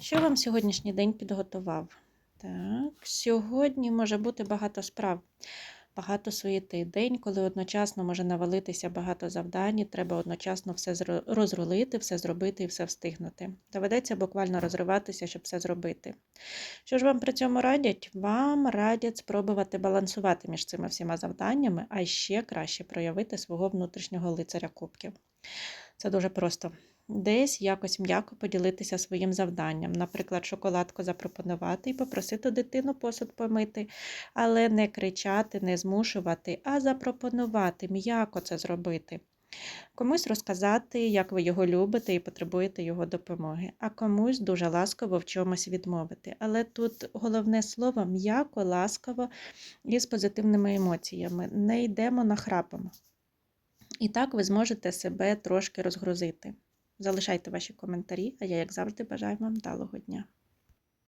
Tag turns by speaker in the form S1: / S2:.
S1: Що вам сьогоднішній день підготував? Так, сьогодні може бути багато справ, багато суєти. День, коли одночасно може навалитися багато завдань, треба одночасно все розрулити, все зробити і все встигнути. Доведеться буквально розриватися, щоб все зробити. Що ж вам при цьому радять? Вам радять спробувати балансувати між цими всіма завданнями, а ще краще проявити свого внутрішнього лицаря кубків. Це дуже просто. Десь якось м'яко поділитися своїм завданням, наприклад, шоколадку запропонувати і попросити дитину посуд помити, але не кричати, не змушувати, а запропонувати, м'яко це зробити. Комусь розказати, як ви його любите і потребуєте його допомоги, а комусь дуже ласково в чомусь відмовити. Але тут головне слово м'яко, ласково і з позитивними емоціями. Не йдемо нахрапом. І так ви зможете себе трошки розгрузити. Залишайте ваші коментарі, а я, як завжди, бажаю вам вдалого дня.